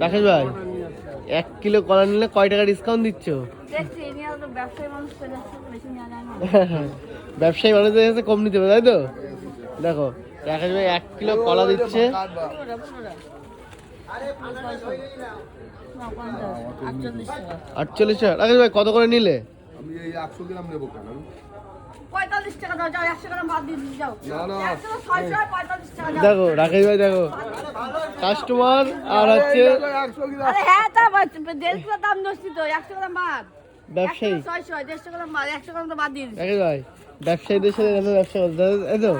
রাকেশ ভাই এক কিলো কলা নিলে কয় টাকা ডিসকাউন্ট দিচ্ছ? ব্যবসায়ী মানুষদের কাছে কম নিতে হবে তাই তো? দেখো রাকেশ ভাই এক কিলো কলা দিচ্ছে। আটচল্লিশ টাকা। রাকেশ ভাই কত করে নিলে? আমি এই একশো গ্রাম নেব কেন? পঁয়তাল্লিশ টাকা দাও যাও একশো গ্রাম ভাত দিয়ে দিচ্ছি, যাও। না, না। একশো ছয়শো আর পঁয়তাল্লিশ টাকা যাও দেখো রাকেশ ভাই দেখো। কাস্টমার আর হচ্ছে হ্যাঁ ব্যবসায়ী? ব্যবসায়ীদের সাথে ব্যবসা করতে তো।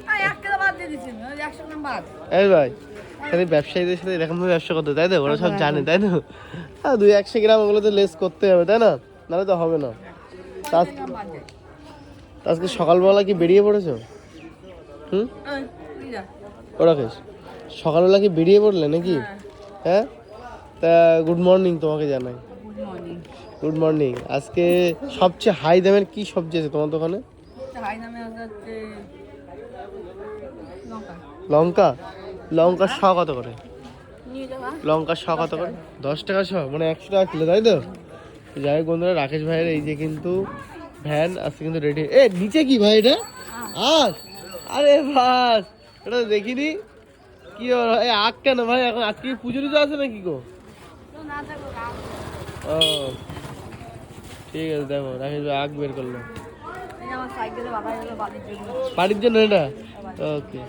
হ্যাঁ, হ্যাঁ, এই ভাই খালি ব্যবসায়ীদের সাথে এরকম ব্যবসা করতে তাই তো? ওরা সব জানে তাই তো? হ্যাঁ দুই একশো গ্রাম ওগুলো তো লেস করতে হবে তাই না? নাহলে তো হবে না। আজকে সকালবেলা কি বেরিয়ে পড়েছো? হুম? ওই, এই ও রাকেশ সকালবেলা কি বেরিয়ে পড়লে নাকি? হ্যাঁ। তা গুড মর্নিং তোমাকে জানাই। গুড মর্নিং আজকে সবচেয়ে হাই দামের কি সবজি আছে তোমার দোকানে? লঙ্কা। লঙ্কা? লঙ্কার শ কত করে? নিয়ে যাবা লঙ্কার শ কত করে? দশ টাকা শ মানে একশো টাকা কিলো তাই তো? যাই হোক বন্ধুরা রাকেশ ভাইয়ের এই যে কিন্তু ভ্যান আজকে কিন্তু রেডি এ নিচে কি ভাই এটা? আখ আরে বাস! এটা দেখিনি। কি? এই আখ কেন ভাই? এখন আজকে পুজো টুজো আছে নাকি গো। ও ঠিক আছে দেখো রাখি আখ বের করল। বাড়ির জন্য। বাড়ির জন্য এটা? ওকে